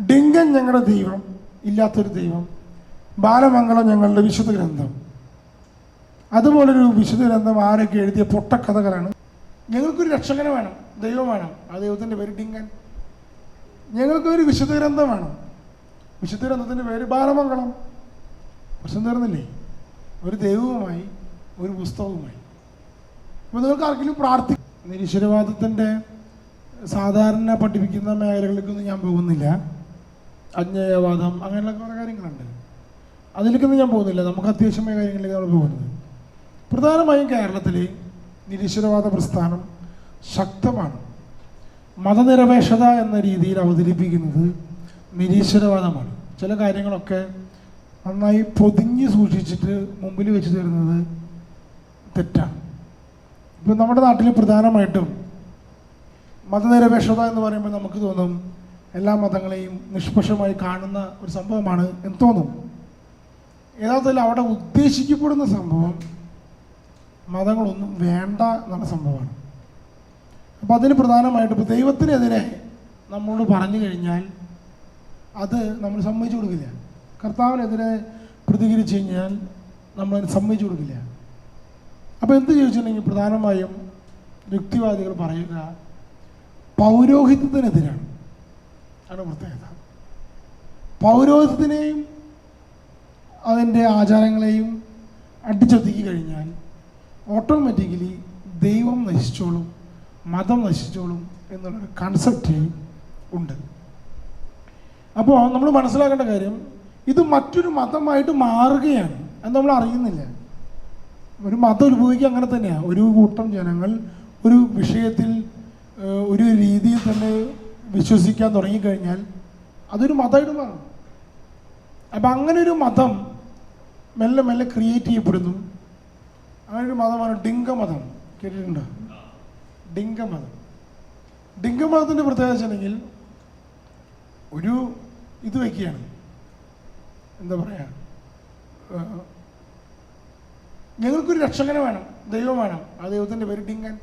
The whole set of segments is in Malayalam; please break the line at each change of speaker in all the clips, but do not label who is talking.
ഡിങ്കൻ ഞങ്ങളുടെ ദൈവം ഇല്ലാത്തൊരു ദൈവം. ബാലമംഗളം ഞങ്ങളുടെ വിശുദ്ധ ഗ്രന്ഥം. അതുപോലൊരു വിശുദ്ധ ഗ്രന്ഥം ആരൊക്കെ എഴുതിയ പൊട്ടക്കഥകളാണ്. ഞങ്ങൾക്കൊരു രക്ഷകനെ വേണം ദൈവം വേണം. ആ ദൈവത്തിന്റെ പേര് ഡിങ്കൻ. ഞങ്ങൾക്കൊരു വിശുദ്ധ ഗ്രന്ഥം വേണം. വിശുദ്ധ ഗ്രന്ഥത്തിന്റെ പേര് ബാലമംഗളം. പ്രശ്നം തീർന്നില്ലേ? ഒരു ദൈവവുമായി ഒരു പുസ്തകവുമായി. അപ്പോൾ നിങ്ങൾക്ക് ആർക്കെങ്കിലും പ്രാർത്ഥി നിരീശ്വരവാദത്തിന്റെ സാധാരണ പഠിപ്പിക്കുന്ന മേഖലകളിലേക്കൊന്നും ഞാൻ പോകുന്നില്ല. അജ്ഞേയവാദം അങ്ങനെയുള്ള കുറേ കാര്യങ്ങളുണ്ട്. അതിലേക്കൊന്നും ഞാൻ പോകുന്നില്ല. നമുക്ക് അത്യാവശ്യമായ കാര്യങ്ങളിലേക്ക് നമ്മൾ പോകുന്നത്. പ്രധാനമായും കേരളത്തിൽ നിരീശ്വരവാദ പ്രസ്ഥാനം ശക്തമാണ്. മതനിരപേക്ഷത എന്ന രീതിയിൽ അവതരിപ്പിക്കുന്നത് നിരീശ്വരവാദമാണ്. ചില കാര്യങ്ങളൊക്കെ നന്നായി പൊതിഞ്ഞ് സൂക്ഷിച്ചിട്ട് മുമ്പിൽ വെച്ച് തരുന്നത് തെറ്റാണ്. ഇപ്പം നമ്മുടെ നാട്ടിൽ പ്രധാനമായിട്ടും മതനിരപേക്ഷത എന്ന് പറയുമ്പോൾ നമുക്ക് തോന്നും എല്ലാ മതങ്ങളെയും നിഷ്പക്ഷമായി കാണുന്ന ഒരു സംഭവമാണ് എന്ന് തോന്നും. യഥാർത്ഥത്തിൽ അവിടെ ഉദ്ദേശിക്കപ്പെടുന്ന സംഭവം മതങ്ങളൊന്നും വേണ്ട എന്നുള്ള സംഭവമാണ്. അപ്പോൾ അതിന് പ്രധാനമായിട്ട് ഇപ്പോൾ ദൈവത്തിനെതിരെ നമ്മളോട് പറഞ്ഞു കഴിഞ്ഞാൽ അത് നമ്മൾ സമ്മതിച്ചു കൊടുക്കില്ല. കർത്താവിനെതിരെ പ്രതികരിച്ചു കഴിഞ്ഞാൽ നമ്മൾ അതിന് സമ്മതിച്ചു കൊടുക്കില്ല. അപ്പോൾ എന്ത് ചോദിച്ചിട്ടുണ്ടെങ്കിൽ പ്രധാനമായും യുക്തിവാദികൾ പറയുക പൗരോഹിത്യത്തിനെതിരാണ്. ആണ് പ്രത്യേകത പൗരോഹിത്യത്തിനെയും അതിന്റെ ആചാരങ്ങളെയും അടിച്ചൊതുക്കി കഴിഞ്ഞാൽ ഓട്ടോമാറ്റിക്കലി ദൈവം നശിച്ചോളും മതം നശിച്ചോളും എന്നുള്ളൊരു കൺസെപ്റ്റ് ഉണ്ട്. അപ്പോൾ നമ്മൾ മനസ്സിലാക്കേണ്ട കാര്യം ഇത് മറ്റൊരു മതമായിട്ട് മാറുകയാണ് എന്ന് നമ്മൾ അറിയുന്നില്ല. ഒരു മതം ഉത്ഭവിക്കുക അങ്ങനെ തന്നെയാണ് ഒരു കൂട്ടം ജനങ്ങൾ ഒരു വിഷയത്തിൽ ഒരു രീതിയിൽ തന്നെ വിശ്വസിക്കാൻ തുടങ്ങിക്കഴിഞ്ഞാൽ അതൊരു മാറും അപ്പം അങ്ങനെ ഒരു മതം മെല്ലെ മെല്ലെ ക്രിയേറ്റ് ചെയ്യപ്പെടുന്നു. അങ്ങനെ ഒരു മതമാണ് ഡിങ്ക മതം കേട്ടിട്ടുണ്ടോ? ഡിങ്ക മതം ഡിങ്ക മതത്തിന്റെ പ്രത്യേകത ഒരു ഇത് വയ്ക്കുകയാണ് എന്താ പറയുക ഞങ്ങൾക്കൊരു രക്ഷകനെ വേണം ദൈവം വേണം. ആ ദൈവത്തിന്റെ പേര് ഡിങ്കൻ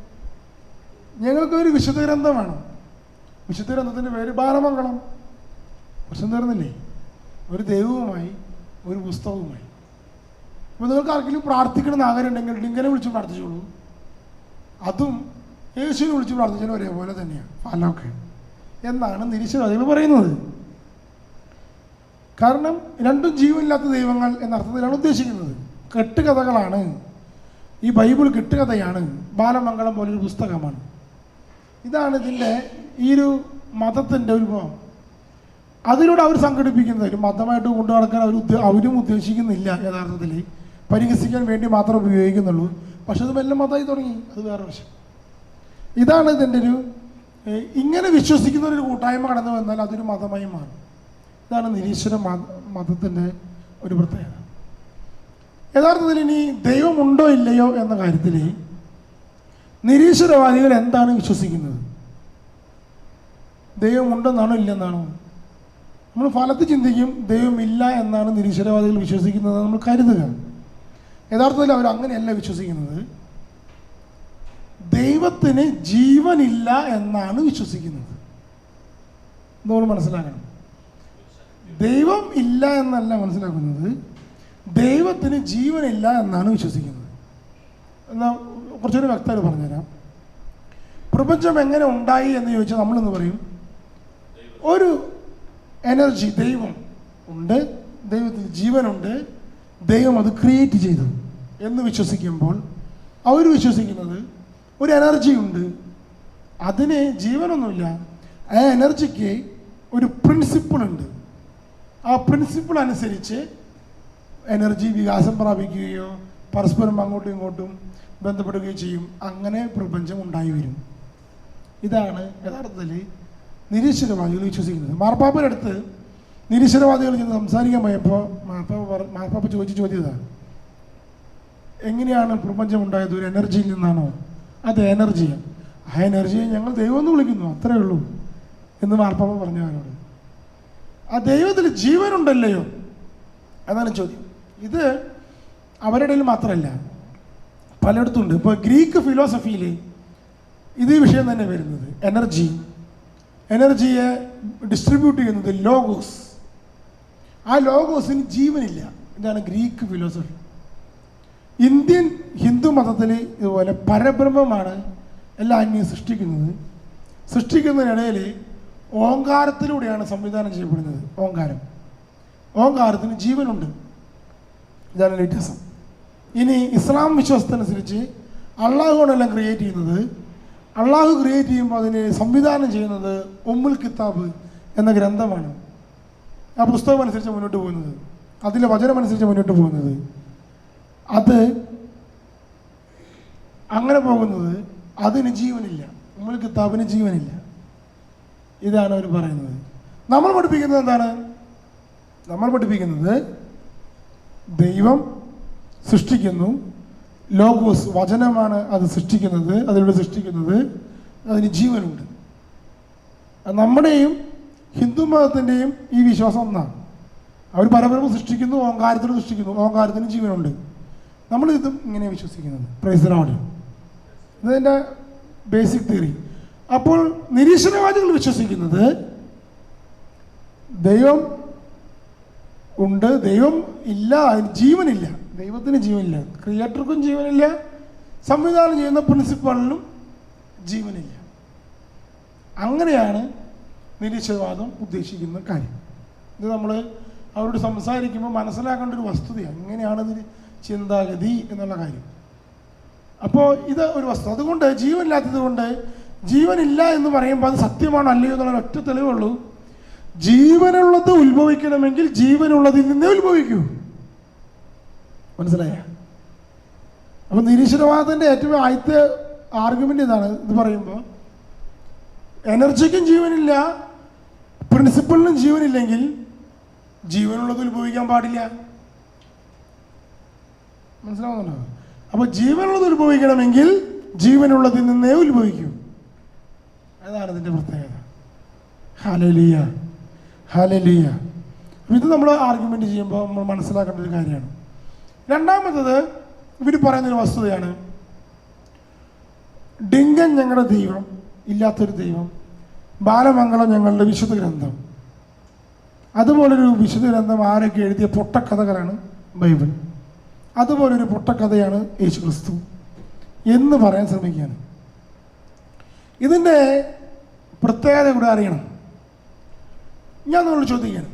ഞങ്ങൾക്കൊരു വിശുദ്ധ ഗ്രന്ഥം വേണം. വിശുദ്ധ ഗ്രന്ഥത്തിന്റെ പേര് ബാലമംഗളം. പ്രശ്നം തീർന്നില്ലേ? ഒരു ദൈവവുമായി ഒരു പുസ്തകവുമായി. അപ്പോൾ നിങ്ങൾക്ക് ആർക്കെങ്കിലും പ്രാർത്ഥിക്കണമെന്ന് ആഗ്രഹം ഉണ്ടെങ്കിൽ ഡിങ്കനെ വിളിച്ച് പ്രാർത്ഥിച്ചോളൂ. അതും യേശുവിനെ വിളിച്ച് പ്രാർത്ഥിച്ചാലും ഒരേപോലെ തന്നെയാണ് ഫലമൊക്കെ. എന്നാണ് നിരീശ്വരവാദികൾ പറയുന്നത്. കാരണം രണ്ടും ജീവനില്ലാത്ത ദൈവങ്ങൾ എന്ന അർത്ഥത്തിലാണ് ഉദ്ദേശിക്കുന്നത്. കെട്ടുകഥകളാണ്. ഈ ബൈബിൾ കെട്ടുകഥയാണ്. ബാലമംഗളം പോലൊരു പുസ്തകമാണ്. ഇതാണ് ഇതിന്റെ ഈ ഒരു മതത്തിന്റെ ഉത്ഭവം അതിലൂടെ അവർ സംഘടിപ്പിക്കുന്നത് ഒരു മതമായിട്ട് കൊണ്ടു നടക്കാൻ അവർ അവരും ഉദ്ദേശിക്കുന്നില്ല യഥാർത്ഥത്തിൽ. പരിഹസിക്കാൻ വേണ്ടി മാത്രം ഉപയോഗിക്കുന്നുള്ളൂ. പക്ഷെ അത് മെല്ലെ മതമായി തുടങ്ങി. അത് വേറെ വശം ഇതാണ് ഇതിന്റെ ഒരു ഇങ്ങനെ വിശ്വസിക്കുന്ന ഒരു കൂട്ടായ്മ കടന്നു വന്നാൽ അതൊരു മതമായി മാറും. ഇതാണ് നിരീശ്വര മത മതത്തിന്റെ ഒരു പ്രത്യേകത. യഥാർത്ഥത്തിൽ ഇനി ദൈവമുണ്ടോ ഇല്ലയോ എന്ന കാര്യത്തിൽ നിരീശ്വരവാദികൾ എന്താണ് വിശ്വസിക്കുന്നത്? ദൈവമുണ്ടെന്നാണോ ഇല്ലെന്നാണോ? നമ്മൾ ഫലത്ത് ചിന്തിക്കും ദൈവമില്ല എന്നാണ് നിരീശ്വരവാദികൾ വിശ്വസിക്കുന്നത് നമ്മൾ കരുതുക. യഥാർത്ഥത്തിൽ അവർ അങ്ങനെയല്ല വിശ്വസിക്കുന്നത്. ദൈവത്തിന് ജീവനില്ല എന്നാണ് വിശ്വസിക്കുന്നത്. നമ്മൾ മനസ്സിലാക്കണം? ദൈവം ഇല്ല എന്നല്ല മനസ്സിലാക്കുന്നത്. ദൈവത്തിന് ജീവനില്ല എന്നാണ് വിശ്വസിക്കുന്നത്. എന്നാൽ കുറച്ചുകൂടി വ്യക്തമായിട്ട് പറഞ്ഞുതരാം. പ്രപഞ്ചം എങ്ങനെ ഉണ്ടായി എന്ന് ചോദിച്ചാൽ നമ്മളെന്ന് പറയും ഒരു എനർജി ദൈവം ഉണ്ട് ദൈവത്തിന് ജീവനുണ്ട് ദൈവം അത് ക്രിയേറ്റ് ചെയ്തു എന്ന് വിശ്വസിക്കുമ്പോൾ അവർ വിശ്വസിക്കുന്നത് ഒരു എനർജി ഉണ്ട് അതിന് ജീവനൊന്നുമില്ല. ആ എനർജിക്ക് ഒരു പ്രിൻസിപ്പിൾ ഉണ്ട്. ആ പ്രിൻസിപ്പിൾ അനുസരിച്ച് എനർജി വികാസം പ്രാപിക്കുകയോ പരസ്പരം അങ്ങോട്ടും ഇങ്ങോട്ടും ബന്ധപ്പെടുകയോ ചെയ്യും. അങ്ങനെ പ്രപഞ്ചം ഉണ്ടായി വരും. ഇതാണ് യഥാർത്ഥത്തിൽ നിരീശ്വരവാദികൾ വിശ്വസിക്കുന്നത്. മാർപ്പാപ്പയുടെ അടുത്ത് നിരീശ്വരവാദികൾ ചെന്ന് സംസാരിക്കാൻ പോയപ്പോൾ മാർപ്പാപ്പ മാർപ്പാപ്പ ചോദിച്ച ചോദ്യതാണ് എങ്ങനെയാണ് പ്രപഞ്ചം ഉണ്ടായത്? ഒരു എനർജിയിൽ നിന്നാണോ? അത് എനർജിയാണ് ആ എനർജിയെ ഞങ്ങൾ ദൈവം എന്ന് വിളിക്കുന്നു. അത്രേ ഉള്ളൂ എന്ന് മാർപ്പാപ്പ പറഞ്ഞു അവനോട് ആ ദൈവത്തിൽ ജീവനുണ്ടല്ലയോ? അതാണ് ചോദ്യം. ഇത് അവരുടെ മാത്രമല്ല പലയിടത്തും ഉണ്ട് ഇപ്പോൾ ഗ്രീക്ക് ഫിലോസഫിയിൽ ഇത് വിഷയം തന്നെ വരുന്നത്. എനർജി. എനർജിയെ ഡിസ്ട്രിബ്യൂട്ട് ചെയ്യുന്നത് ലോഗോസ്. ആ ലോഗോസിന് ജീവനില്ല. ഇതാണ് ഗ്രീക്ക് ഫിലോസഫി ഇന്ത്യൻ ഹിന്ദു മതത്തിൽ ഇതുപോലെ പരബ്രഹ്മമാണ് എല്ലാ അന്യം സൃഷ്ടിക്കുന്നത്. സൃഷ്ടിക്കുന്നതിനിടയിൽ ഓങ്കാരത്തിലൂടെയാണ് സംവിധാനം ചെയ്യപ്പെടുന്നത്. ഓങ്കാരം. ഓങ്കാരത്തിന് ജീവനുണ്ട്. ഇതാണ് വ്യത്യാസം ഇനി ഇസ്ലാം വിശ്വാസത്തിനനുസരിച്ച് അള്ളാഹുവാണെല്ലാം ക്രിയേറ്റ് ചെയ്യുന്നത് അള്ളാഹു ക്രിയേറ്റ് ചെയ്യുമ്പോൾ അതിനെ സംവിധാനം ചെയ്യുന്നത് ഉമ്മുൽ കിതാബ് എന്ന ഗ്രന്ഥമാണ്. ആ പുസ്തകം അനുസരിച്ച് മുന്നോട്ട് പോകുന്നത്. അതിലെ വചനം അനുസരിച്ച് മുന്നോട്ട് പോകുന്നത്. അത് അങ്ങനെ പോകുന്നത് അതിന് ജീവനില്ല. ഉമ്മുൽ കിതാബിന് ജീവനില്ല. ഇതാണ് അവർ പറയുന്നത്. നമ്മൾ പഠിപ്പിക്കുന്നത് എന്താണ്? നമ്മൾ പഠിപ്പിക്കുന്നത് ദൈവം സൃഷ്ടിക്കുന്നു. ലോഗോസ് വചനമാണ് അത് സൃഷ്ടിക്കുന്നത് അതിലൂടെ സൃഷ്ടിക്കുന്നത്. അതിന് ജീവനുണ്ട്. നമ്മുടെയും ഹിന്ദു മതത്തിന്റെയും ഈ വിശ്വാസം ഒന്നാണ്. അവർ പരപരമ സൃഷ്ടിക്കുന്നു ഓങ്കാരത്തിന് സൃഷ്ടിക്കുന്നു ഓങ്കാരത്തിന് ജീവനുണ്ട്. നമ്മൾ ഇതും ഇങ്ങനെ വിശ്വസിക്കുന്നത്. പ്രൈസറോട് ഇതെന്റെ ബേസിക് തിയറി അപ്പോൾ നിരീശ്വരവാദികൾ വിശ്വസിക്കുന്നത് ദൈവം ഉണ്ട് ദൈവം ഇല്ല ജീവനില്ല. ദൈവത്തിന് ജീവനില്ല. ക്രിയേറ്റർക്കും ജീവനില്ല. സംവിധാനം ചെയ്യുന്ന പ്രിൻസിപ്പളിനും ജീവനില്ല. അങ്ങനെയാണ് നിരീശ്വരവാദം ഉദ്ദേശിക്കുന്ന കാര്യം. ഇത് നമ്മൾ അവരോട് സംസാരിക്കുമ്പോൾ മനസ്സിലാക്കേണ്ട ഒരു വസ്തുതയാണ്. എങ്ങനെയാണ് ഇതിന് ചിന്താഗതി എന്നുള്ള കാര്യം. അപ്പോൾ ഇത് ഒരു വസ്തു. അതുകൊണ്ട് ജീവനില്ലാത്തത് കൊണ്ട് ജീവനില്ല എന്ന് പറയുമ്പോൾ അത് സത്യമാണോ അല്ലയോ എന്നുള്ള ഒറ്റ തെളിവുള്ളൂ ജീവനുള്ളത് ഉത്ഭവിക്കണമെങ്കിൽ ജീവനുള്ളതിൽ നിന്നേ ഉത്ഭവിക്കൂ. മനസ്സിലായ? അപ്പൊ നിരീശ്വരവാദത്തിന്റെ ഏറ്റവും ആദ്യത്തെ ആർഗ്യുമെന്റ് ഇതാണ്. ഇത് പറയുമ്പോൾ എനർജിക്കും ജീവനില്ല പ്രിൻസിപ്പിളിനും ജീവനില്ലെങ്കിൽ ജീവനുള്ളത് ഉത്ഭവിക്കാൻ പാടില്ല. മനസ്സിലാവുന്നുണ്ടോ? അപ്പൊ ജീവനുള്ളത് ഉത്ഭവിക്കണമെങ്കിൽ ജീവനുള്ളതിൽ നിന്നേ ഉത്ഭവിക്കൂ. അതാണ് ഇതിന്റെ പ്രത്യേകത. ഹലലിയ ഹലലിയ ഇത് നമ്മൾ ആർഗ്യുമെന്റ് ചെയ്യുമ്പോൾ നമ്മൾ മനസ്സിലാക്കേണ്ട ഒരു കാര്യമാണ്. രണ്ടാമത്തത് ഇവർ പറയുന്നൊരു വസ്തുതയാണ്. ഡിങ്കൻ ഞങ്ങളുടെ ദൈവം ഇല്ലാത്തൊരു ദൈവം. ബാലമംഗളം ഞങ്ങളുടെ വിശുദ്ധ ഗ്രന്ഥം. അതുപോലൊരു വിശുദ്ധ ഗ്രന്ഥം ആരൊക്കെ എഴുതിയ പൊട്ടക്കഥകളാണ്? ബൈബിൾ. അതുപോലൊരു പൊട്ടക്കഥയാണ് യേശു ക്രിസ്തു എന്ന് പറയാൻ ശ്രമിക്കുകയാണ്. ഇതിന്റെ പ്രത്യേകത കൂടെ അറിയണം. ഞാൻ നിങ്ങൾ ചോദിക്കുകയാണ്.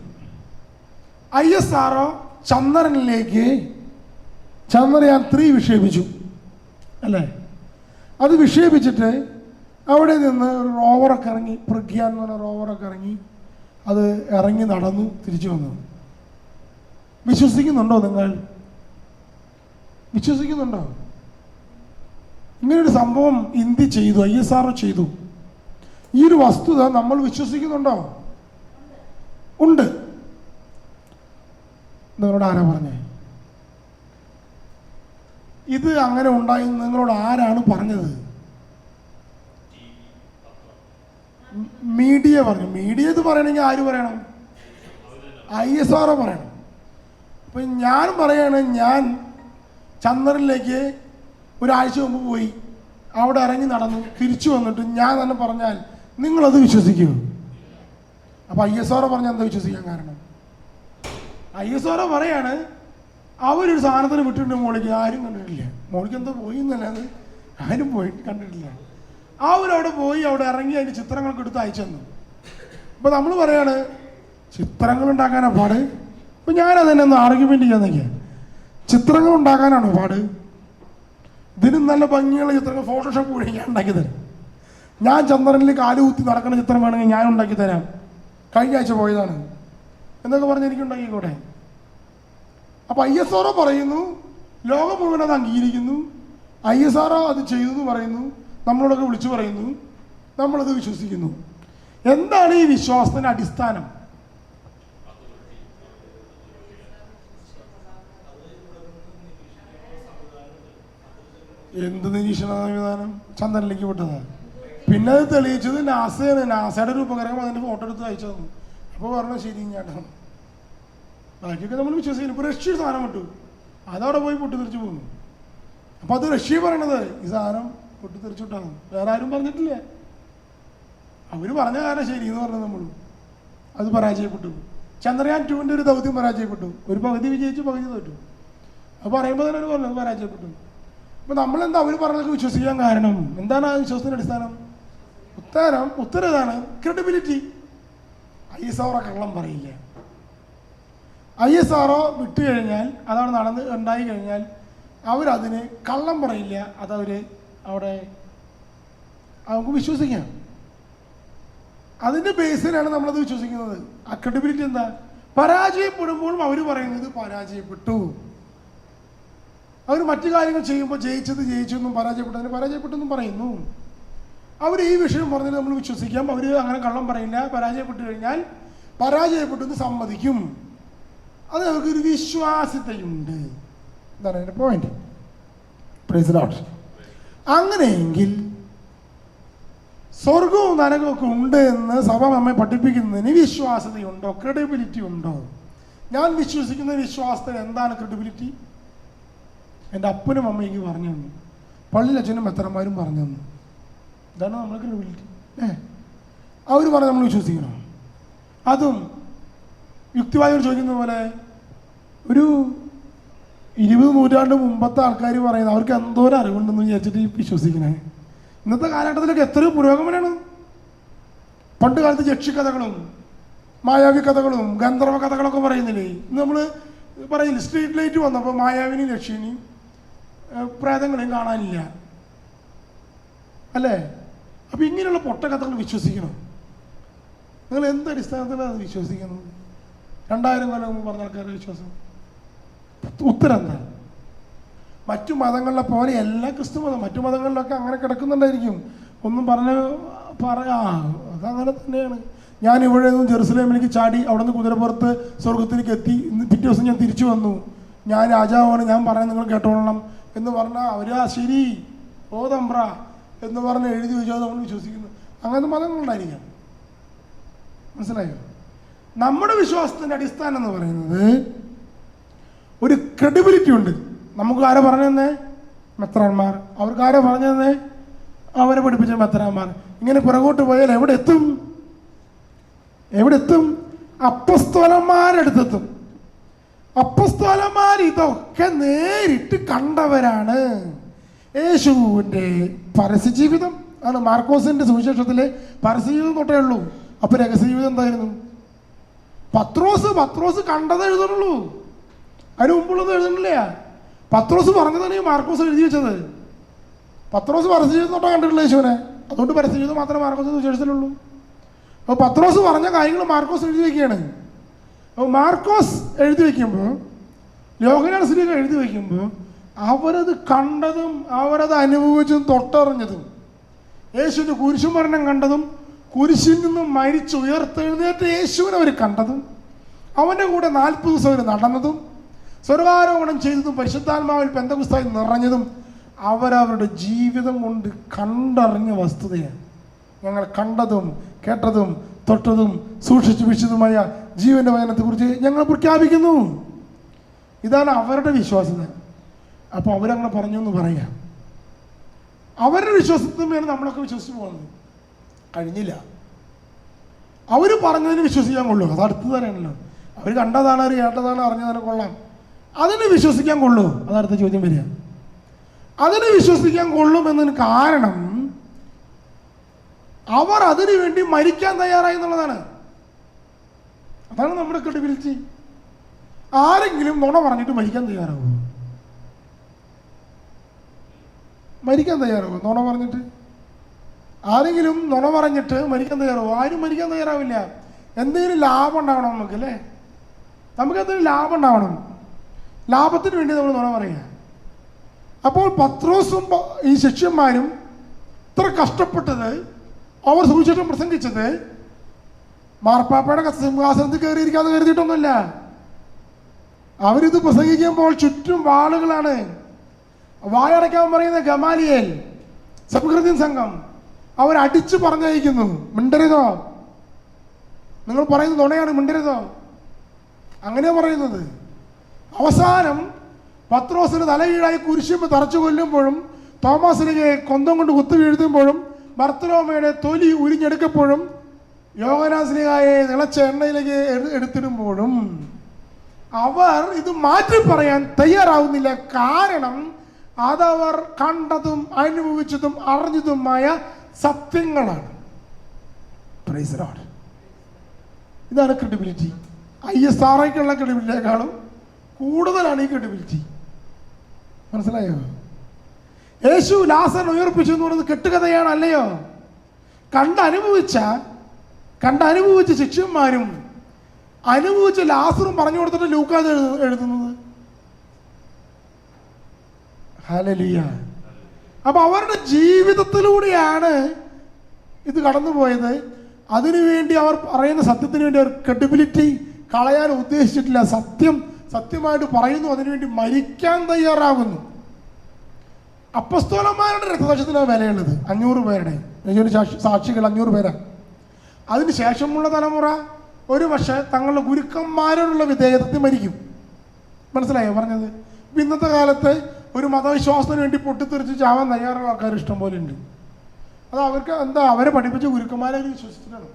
ഐ എസ് ആർഒ ചന്ദ്രനിലേക്ക് ചന്ദ്രയാൻ ത്രീ വിക്ഷേപിച്ചു. അല്ലേ? അത് വിക്ഷേപിച്ചിട്ട് അവിടെ നിന്ന് ഒരു റോവറൊക്കെ ഇറങ്ങി പ്രഗ്യാൻ എന്ന് പറഞ്ഞ റോവറൊക്കെ ഇറങ്ങി അത് ഇറങ്ങി നടന്നു തിരിച്ചു വന്നു. വിശ്വസിക്കുന്നുണ്ടോ നിങ്ങൾ? വിശ്വസിക്കുന്നുണ്ടോ? ഇങ്ങനൊരു സംഭവം ഇന്ത്യ ചെയ്തു ഐ എസ് ആർ ചെയ്തു. ഈ ഒരു വസ്തുത നമ്മൾ വിശ്വസിക്കുന്നുണ്ടോ? ഉണ്ട്. നിങ്ങളോട് ആരാ പറഞ്ഞേ? ഇത് അങ്ങനെ ഉണ്ടായി നിങ്ങളോട് ആരാണ് പറഞ്ഞത്? മീഡിയ പറഞ്ഞു. മീഡിയ ഇത് പറയണമെങ്കിൽ ആര് പറയണം? ഐ എസ് ആർ പറയണം. അപ്പൊ ഞാൻ പറയാണ് ഞാൻ ചന്ദ്രനിലേക്ക് ഒരാഴ്ച മുമ്പ് പോയി. അവിടെ ഇറങ്ങി നടന്നു. തിരിച്ചു വന്നിട്ട് ഞാൻ തന്നെ പറഞ്ഞാൽ നിങ്ങളത് വിശ്വസിക്കുമോ അപ്പൊ ഐ എസ് ആർ പറഞ്ഞാൽ എന്താ വിശ്വസിക്കാൻ കാരണം? ഐ എസ് ആർ പറയാണ് അവരൊരു സാധനത്തിന് വിട്ടിട്ടുണ്ട് മോളിക്ക്. ആരും കണ്ടിട്ടില്ല. മോളിക്ക് എന്തോ പോയി എന്നല്ലാതെ ആരും പോയി കണ്ടിട്ടില്ല. അവരവിടെ പോയി അവിടെ ഇറങ്ങി അതിന്റെ ചിത്രങ്ങളൊക്കെ എടുത്ത് അയച്ചു തന്നു. അപ്പൊ നമ്മൾ പറയാണ് ചിത്രങ്ങൾ ഉണ്ടാക്കാനാ പാട്? അപ്പൊ ഞാൻ അതിനെ ഒന്ന് ആർഗ്യുമെന്റ് ചെയ്യാൻ നിൽക്കുക ചിത്രങ്ങൾ ഉണ്ടാക്കാനാണോ പാട്? ഇതിനും നല്ല ഭംഗിയുള്ള ചിത്രങ്ങൾ ഫോട്ടോഷോപ്പ് വഴി ഞാൻ ഉണ്ടാക്കി തരാം. ഞാൻ ചന്ദ്രനിൽ കാലുകുത്തി നടക്കുന്ന ചിത്രം വേണമെങ്കിൽ ഞാൻ ഉണ്ടാക്കി തരാം. കഴിഞ്ഞ ആഴ്ച പോയതാണ്. എന്നൊക്കെ പറഞ്ഞ് എനിക്ക് ഉണ്ടാക്കിക്കൂടെ അപ്പൊ ഐ എസ് ആർഒ പറയുന്നു. ലോകം മുഴുവൻ അത് അംഗീകരിക്കുന്നു. ഐ എസ് ആർഒ അത് ചെയ്തു എന്ന് പറയുന്നു. നമ്മളോടൊക്കെ വിളിച്ചു പറയുന്നു. നമ്മളത് വിശ്വസിക്കുന്നു. എന്താണ് ഈ വിശ്വാസത്തിന്റെ അടിസ്ഥാനം? എന്ത് നിരീക്ഷണ സംവിധാനം? ചന്ദ്രനിലേക്ക് വിട്ടത് പിന്നെ അത് തെളിയിച്ചത് നാസയാണ്. നാസയുടെ ഒരു ഉപകരണം അതിന്റെ ഫോട്ടോ എടുത്ത് അയച്ചു തന്നു. അപ്പോൾ പറഞ്ഞു ശരി ഞാൻ ബാക്കിയൊക്കെ നമ്മൾ വിശ്വസിക്കുന്നു. ഇപ്പോൾ റഷ്യ സാധനം വിട്ടു അതവിടെ പോയി പൊട്ടിത്തെറിച്ച് പോകുന്നു അപ്പോൾ അത് റഷ്യ പറയണത് ഈ സാധനം പൊട്ടിത്തെറിച്ചു വിട്ടാണ് വേറെ ആരും പറഞ്ഞിട്ടില്ല. അവർ പറഞ്ഞ കാരണം ശരി എന്ന് പറഞ്ഞു നമ്മൾ അത് പരാജയപ്പെട്ടു. ചന്ദ്രയാൻ ടുവിന്റെ ഒരു ദൗത്യം പരാജയപ്പെട്ടു. ഒരു പകുതി വിജയിച്ചു പകുതി തോറ്റു. അത് പറയുമ്പോൾ തന്നെ ഒരു അത് പരാജയപ്പെട്ടു. അപ്പോൾ നമ്മളെന്താ അവർ പറഞ്ഞതൊക്കെ വിശ്വസിക്കാൻ കാരണം? എന്താണ് ആ വിശ്വാസത്തിന്റെ അടിസ്ഥാനം? ഉത്തരം ഉത്തരം ഇതാണ്. ക്രെഡിബിലിറ്റി ഐ എസ് കള്ളം പറയില്ല. ഐ എസ് ആറോ വിട്ടു കഴിഞ്ഞാൽ അതാണ് നടന്ന് ഉണ്ടായി കഴിഞ്ഞാൽ അവരതിന് കള്ളം പറയില്ല. അതവർ അവിടെ നമുക്ക് വിശ്വസിക്കാം. അതിന്റെ ബേസിലാണ് നമ്മളത് വിശ്വസിക്കുന്നത്. ആ ക്രെഡിബിലിറ്റി എന്താ? പരാജയപ്പെടുമ്പോഴും അവർ പറയുന്നത് പരാജയപ്പെട്ടു. അവർ മറ്റു കാര്യങ്ങൾ ചെയ്യുമ്പോൾ ജയിച്ചത് ജയിച്ചു എന്നും പരാജയപ്പെട്ടതിന് പരാജയപ്പെട്ടെന്നും പറയുന്നു. അവർ ഈ വിഷയം പറഞ്ഞത് നമ്മൾ വിശ്വസിക്കാം. അവർ അങ്ങനെ കള്ളം പറയില്ല. പരാജയപ്പെട്ടു കഴിഞ്ഞാൽ പരാജയപ്പെട്ടു എന്ന് സമ്മതിക്കും. അത് അവർക്കൊരു വിശ്വാസ്യതയുണ്ട് എന്താണ് എന്റെ പോയിന്റ് പ്രൈസ് ലോട്ട് അങ്ങനെയെങ്കിൽ സ്വർഗവും നരകമൊക്കെ ഉണ്ട് എന്ന് സഭ നമ്മെ പഠിപ്പിക്കുന്നതിന് വിശ്വാസ്യതയുണ്ടോ ക്രെഡിബിലിറ്റി ഉണ്ടോ? ഞാൻ വിശ്വസിക്കുന്ന വിശ്വാസത്തിന് എന്താണ് ക്രെഡിബിലിറ്റി എന്റെ അപ്പനും അമ്മയ്ക്ക് പറഞ്ഞു തന്നു. പള്ളിയിൽ അച്ഛനും മെത്തരന്മാരും പറഞ്ഞു തന്നു. ഇതാണ് നമ്മൾ ക്രെഡിബിലിറ്റി ഏ? അവർ പറഞ്ഞ് നമ്മൾ വിശ്വസിക്കണം. അതും യുക്തിവാദികൾ ചോദിക്കുന്ന പോലെ ഒരു ഇരുപത് നൂറ്റാണ്ട് മുമ്പത്തെ ആൾക്കാർ പറയുന്നത് അവർക്ക് എന്തോരം അറിവുണ്ടെന്ന് വിചാരിച്ചിട്ട് വിശ്വസിക്കണേ. ഇന്നത്തെ കാലഘട്ടത്തിലൊക്കെ എത്രയോ പുരോഗമനമാണ്. പണ്ട് കാലത്ത് യക്ഷിക്കഥകളും മായാവി കഥകളും ഗന്ധർവ കഥകളൊക്കെ പറയുന്നില്ലേ? ഇന്ന് നമ്മൾ പറയില്ല സ്ട്രീറ്റ് ലൈറ്റ് വന്നപ്പോൾ മായാവിനെയും ലക്ഷ്മിനെയും പ്രേതങ്ങളെയും കാണാനില്ല. അല്ലേ? അപ്പം ഇങ്ങനെയുള്ള പൊട്ട കഥകൾ വിശ്വസിക്കണം. നിങ്ങൾ എന്ത് അടിസ്ഥാനത്തിലാണ് അത് വിശ്വസിക്കുന്നത്? രണ്ടായിരം കൊല്ലം മുമ്പ് പറഞ്ഞ ആൾക്കാരുടെ വിശ്വാസം. ഉത്തരം എന്താ മറ്റു മതങ്ങളിലെ പോലെ എല്ലാ ക്രിസ്തു മതം മറ്റു മതങ്ങളിലൊക്കെ അങ്ങനെ കിടക്കുന്നുണ്ടായിരിക്കും. ഒന്നും പറഞ്ഞ പറയാ അതങ്ങനെ തന്നെയാണ്. ഞാൻ ഇവിടെ നിന്നും ജെറുസലേമിലേക്ക് ചാടി അവിടെ നിന്ന് കുതിരപ്പുറത്ത് സ്വർഗത്തിലേക്ക് എത്തി. ഇന്ന് പിറ്റേ ദിവസം ഞാൻ തിരിച്ചു വന്നു. ഞാൻ രാജാവാണ് ഞാൻ പറഞ്ഞു നിങ്ങൾ കേട്ടോളണം എന്ന് പറഞ്ഞാൽ അവരാ ശരി ഓ തമ്പ്ര എന്ന് പറഞ്ഞ് എഴുതി വെച്ചാൽ നമ്മൾ വിശ്വസിക്കുന്നു. അങ്ങനത്തെ മതങ്ങളുണ്ടായിരിക്കാം. മനസ്സിലായോ? നമ്മുടെ വിശ്വാസത്തിന്റെ അടിസ്ഥാനം എന്ന് പറയുന്നത് ഒരു ക്രെഡിബിലിറ്റി ഉണ്ട്. നമുക്ക് ആരെ പറഞ്ഞു തന്നെ മെത്രാന്മാർ. അവർക്ക് ആരെ പറഞ്ഞു തന്നെ അവരെ പഠിപ്പിച്ച മെത്രാന്മാർ. ഇങ്ങനെ പുറകോട്ട് പോയാൽ എവിടെ എത്തും? എവിടെ എത്തും? അപ്പസ്തോലന്മാരെടുത്തെത്തും. അപ്പസ്തോലന്മാർ ഇതൊക്കെ നേരിട്ട് കണ്ടവരാണ്. യേശുവിന്റെ പരസ്യജീവിതം. ആണ് മാർക്കോസിന്റെ സുവിശേഷത്തിലെ പരസ്യജീവിതം തൊട്ടേ ഉള്ളൂ. അപ്പോൾ രഹസ്യജീവിതം എന്തായിരുന്നു? പത്രോസ് പത്രോസ് കണ്ടത് എഴുതണുള്ളൂ അതിന് മുമ്പുള്ളത് എഴുതണില്ല പത്രോസ് പറഞ്ഞതാണ് ഈ മാർക്കോസ് എഴുതി വെച്ചത്. പത്രോസ് പരസ്യം തൊട്ടാ കണ്ടിട്ടില്ല യേശുവിനെ. അതുകൊണ്ട് പരസ്യജീവിതം മാത്രമേ മാർക്കോസ് സുവിശേഷത്തിലുള്ളൂ അപ്പോൾ പത്രോസ് പറഞ്ഞ കാര്യങ്ങൾ മാർക്കോസ് എഴുതി വയ്ക്കുകയാണ് അപ്പോൾ മാർക്കോസ് എഴുതി വയ്ക്കുമ്പോൾ സ്ത്രീകൾ എഴുതി വയ്ക്കുമ്പോൾ അവരത് കണ്ടതും അവരത് അനുഭവിച്ചതും തൊട്ടറിഞ്ഞതും യേശുവിന്റെ കുരിശുമരണം കണ്ടതും കുരിശിൽ നിന്നും മരിച്ചുയർത്തെഴുന്നേറ്റ യേശുവിനെ അവർ കണ്ടതും അവന്റെ കൂടെ നാൽപ്പത് ദിവസം അവർ നടന്നതും സ്വർഗാരോഹണം ചെയ്തതും പരിശുദ്ധാത്മാവിൽ പെന്തകുസ്തായി നിറഞ്ഞതും അവരവരുടെ ജീവിതം കൊണ്ട് കണ്ടറിഞ്ഞ വസ്തുതയാണ്. ഞങ്ങൾ കണ്ടതും കേട്ടതും തൊട്ടതും സൂക്ഷിച്ചു വിശുദ്ധമായ ജീവന്റെ വചനത്തെക്കുറിച്ച് ഞങ്ങൾ പ്രഖ്യാപിക്കുന്നു. ഇതാണ് അവരുടെ വിശ്വാസത. അപ്പോൾ അവരങ്ങനെ പറഞ്ഞു എന്ന് പറയാം. അവരുടെ വിശ്വാസത്തിന് മേലെ നമ്മളൊക്കെ വിശ്വസിച്ച് പോകുന്നത് കഴിഞ്ഞില്ല. അവർ പറഞ്ഞതിന് വിശ്വസിക്കാൻ കൊള്ളൂ അത് അടുത്ത് തന്നെയാണല്ലോ അവർ കണ്ടതാണ് അവർ കേട്ടതാണ് അറിഞ്ഞതാണ് കൊള്ളാം. അതിന് വിശ്വസിക്കാൻ കൊള്ളൂ അത് അടുത്ത ചോദ്യം വരിക. അതിന് വിശ്വസിക്കാൻ കൊള്ളുമെന്നതിന് കാരണം അവർ അതിനു വേണ്ടി മരിക്കാൻ തയ്യാറായി എന്നുള്ളതാണ്. അതാണ് നമ്മുടെ ക്രെഡിബിലിറ്റി ആരെങ്കിലും നുണ പറഞ്ഞിട്ട് മരിക്കാൻ തയ്യാറാവുമോ മരിക്കാൻ തയ്യാറാവുമോ നുണ പറഞ്ഞിട്ട്? ആരെങ്കിലും നുണ പറഞ്ഞിട്ട് മരിക്കാൻ തയ്യാറാവും? ആരും മരിക്കാൻ തയ്യാറാവില്ല. എന്തെങ്കിലും ലാഭം ഉണ്ടാവണം നമുക്ക് അല്ലേ? നമുക്ക് എന്തെങ്കിലും ലാഭം ഉണ്ടാവണം. ലാഭത്തിന് വേണ്ടി നമ്മൾ നുണ പറയുക. അപ്പോൾ പത്രോസും ഈ ശിഷ്യന്മാരും ഇത്ര കഷ്ടപ്പെട്ടത് അവർ സൂക്ഷിച്ചിട്ടും പ്രസംഗിച്ചത് മാർപ്പാപ്പയുടെ സിംഹാസനത്തിൽ കയറിയിരിക്കാതെ കരുതിയിട്ടൊന്നുമില്ല. അവരിത് പ്രസംഗിക്കുമ്പോൾ ചുറ്റും വാളുകളാണ്. വായടയ്ക്കാൻ പറയുന്ന ഗമാലിയേൽ സംസ്കൃതി സംഘം. അവരടിച്ചു പറഞ്ഞയക്കുന്നു. മിണ്ടരുതോ? നിങ്ങൾ പറയുന്നത് നുണയാണ് മിണ്ടരുതോ? അങ്ങനെ പറയുന്നത്. അവസാനം പത്രോസിന് തലകീഴായി കുരിശുമ്പ് തറച്ചു കൊല്ലുമ്പോഴും തോമസിനെ കൊന്തം കൊണ്ട് കുത്തു വീഴ്ത്തുമ്പോഴും ബർത്തലോമയുടെ തൊലി ഉരിഞ്ഞെടുക്കപ്പോഴും യോഗനാസ്ലിഹായെ നിളച്ച എണ്ണയിലേക്ക് എടു- എടുത്തിടുമ്പോഴും അവർ ഇത് മാറ്റി പറയാൻ തയ്യാറാവുന്നില്ല. കാരണം അതവർ കണ്ടതും അനുഭവിച്ചതും അറിഞ്ഞതുമായ സത്യങ്ങളാണ്. പ്രൈസ്. ഇതാണ് ക്രെഡിബിലിറ്റി ഐ എസ് ആർ ഐക്കുള്ള ക്രെഡിബിലിറ്റിയേക്കാളും കൂടുതലാണ് ഈ ക്രെഡിബിലിറ്റി മനസ്സിലായോ? യേശു ലാസൻ ഉയർപ്പിച്ചു എന്ന് പറയുന്നത് കെട്ടുകഥയാണ് അല്ലയോ? കണ്ടനുഭവിച്ച കണ്ടനുഭവിച്ച ശിഷ്യന്മാരും അനുഭവിച്ച ലാസറും പറഞ്ഞു കൊടുത്തിട്ട് ലൂക്കാതെ എഴുതു- എഴുതുന്നത്. ഹലലിയ അപ്പൊ അവരുടെ ജീവിതത്തിലൂടെയാണ് ഇത് കടന്നുപോയത്. അതിനുവേണ്ടി അവർ പറയുന്ന സത്യത്തിന് വേണ്ടി അവർ ക്രെഡിബിലിറ്റി കളയാൻ ഉദ്ദേശിച്ചിട്ടില്ല. സത്യം സത്യമായിട്ട് പറയുന്നു. അതിനുവേണ്ടി മരിക്കാൻ തയ്യാറാകുന്നു. അപ്പസ്തോലന്മാരുടെ രക്തസാക്ഷത്തിനാണ് വിലയുള്ളത്. അഞ്ഞൂറ് പേരുടെ. യേശുവിന്റെ സാക്ഷി- സാക്ഷികൾ അഞ്ഞൂറ് പേരാണ് അതിന് ശേഷമുള്ള തലമുറ ഒരു പക്ഷേ തങ്ങളുടെ ഗുരുക്കന്മാരോടുള്ള വിധേയത്വത്തിൽ മരിക്കും. മനസ്സിലായോ പറഞ്ഞത്? ഇന്നത്തെ കാലത്ത് ഒരു മതവിശ്വാസത്തിന് വേണ്ടി പൊട്ടിത്തെറിച്ച് ചാവാൻ തയ്യാറുള്ള ആൾക്കാർ ഇഷ്ടം പോലെ ഉണ്ട്. അത് അവർക്ക് എന്താ അവരെ പഠിപ്പിച്ച ഗുരുക്കന്മാരെ വിശ്വസിച്ചിട്ടാണ്.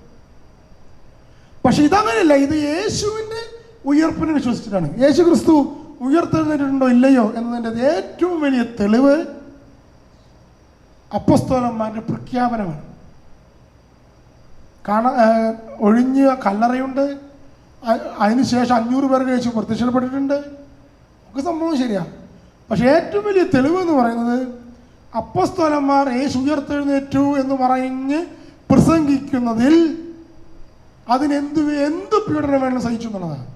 പക്ഷെ ഇതങ്ങനെയല്ല ഇത് യേശുവിന്റെ ഉയർപ്പിനെ വിശ്വസിച്ചിട്ടാണ്. യേശു ക്രിസ്തു ഉയർത്തെഴുന്നേറ്റിട്ടുണ്ടോ ഇല്ലയോ എന്നതിന്റെ ഏറ്റവും വലിയ തെളിവ് അപ്പസ്തോലന്മാരുടെ പ്രഖ്യാപനമാണ്. കാണ ഒഴിഞ്ഞ കല്ലറയുണ്ട്. അതിനുശേഷം അഞ്ഞൂറ് പേർക്ക് യേശു പ്രത്യക്ഷപ്പെട്ടിട്ടുണ്ട്. ഒക്കെ സംഭവം ശരിയാ. പക്ഷെ ഏറ്റവും വലിയ തെളിവ് എന്ന് പറയുന്നത് അപ്പസ്തോലന്മാർ യേശു ഉയർത്തെഴുന്നേറ്റു എന്ന് പറഞ്ഞ് പ്രസംഗിക്കുന്നതിൽ അതിനെന്ത് എന്ത് പീഡനം വേണം സഹിച്ചു എന്നുള്ളതാണ്